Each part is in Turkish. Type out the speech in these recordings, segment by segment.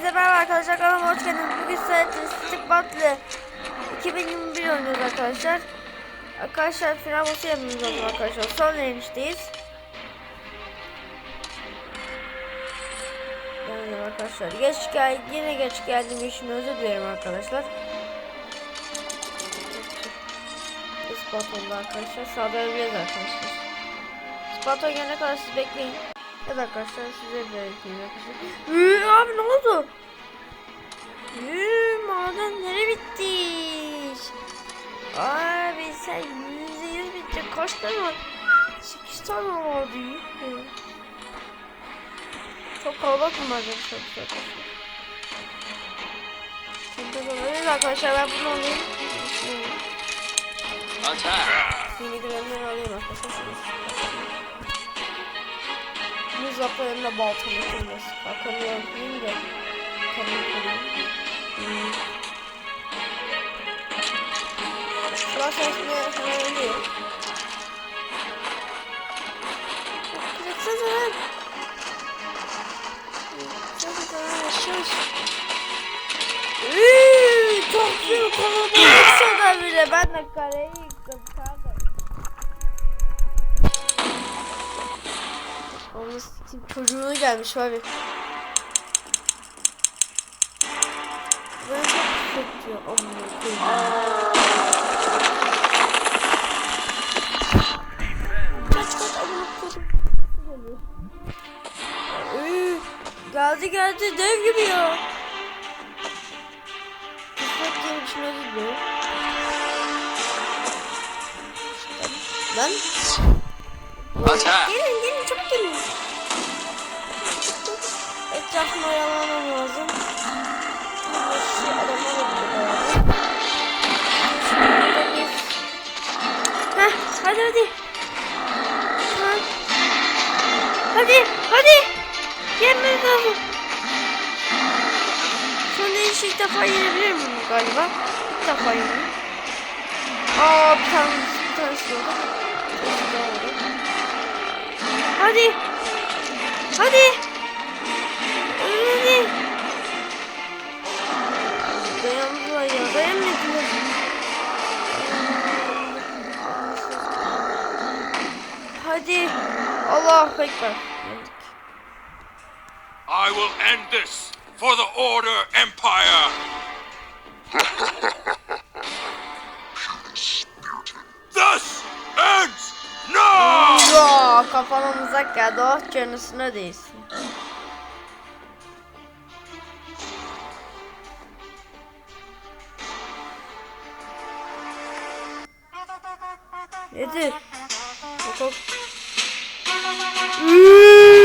Hepinize merhaba arkadaşlar kanalıma hoş geldiniz. Bugün Stick Battle 2021 oynuyoruz arkadaşlar. Arkadaşlar final boss'u yapıyoruz arkadaşlar. Son yenişteyiz. Yani arkadaşlar geç gel yine geç geldiğim için özür dilerim arkadaşlar. Ispat oldu arkadaşlar. Sağlayabiliriz arkadaşlar. Ispat gelene kadar siz bekleyin. Evet arkadaşlar size de bekleyeyim arkadaşlar. Üü, abi ne oldu? Üü, madenleri bitti. Abi sen yüzde yüz bitti. Kaç tane var? Sekiz tane vardı. Yuh. Çok kalabalık mı maden çok Evet arkadaşlar ben bunu alayım. Attack! Yeni görenleri alayım arkadaşlar. Da baltamı kırmaz. Bakalım yapayım da. Kırayım. Hmm. Sıra sesine hemen ölüyor. Kıraksana lan. Kıraksana lan yaşıyoruz. Çok büyük sana bile. Ben de kareyi Onun sikim çocuğuna gelmiş abi. Böyle çok hissettiriyor. Amına koyayım. Geldi geldi dev gibi ya. Kısmet diye dilerim. Lan. Attack! Gelin gelin çok gelin. Etrafını oyalamam lazım. Şu. Şurada bir- Heh, hadi hadi. Ha. Hadi hadi. Yenmeniz lazım. Son değişi ilk defa yenebilir miyim galiba? İlk defa yenelim. Aa bir tane bir tanesi oldu. Hadi. Hadi. Hadi. Allahu Ekber. Yendik. I will end this for the Order Empire. Thus ends now. Ya kafama mızrak geldi. Oh canısına değsin. Nedir? Hop Hum.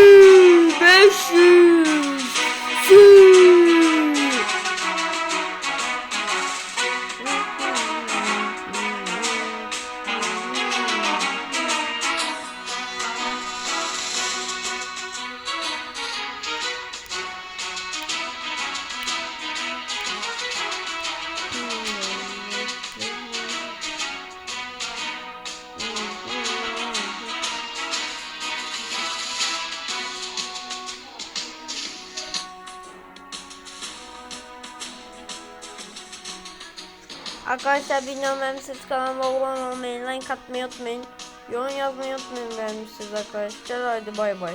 Arkadaşlar bilmiyorum beğenmişsiniz kanalıma abone olmayı, like atmayı unutmayın. Yorum yazmayı unutmayın beğenmişsiniz arkadaşlar. Hadi bay bay.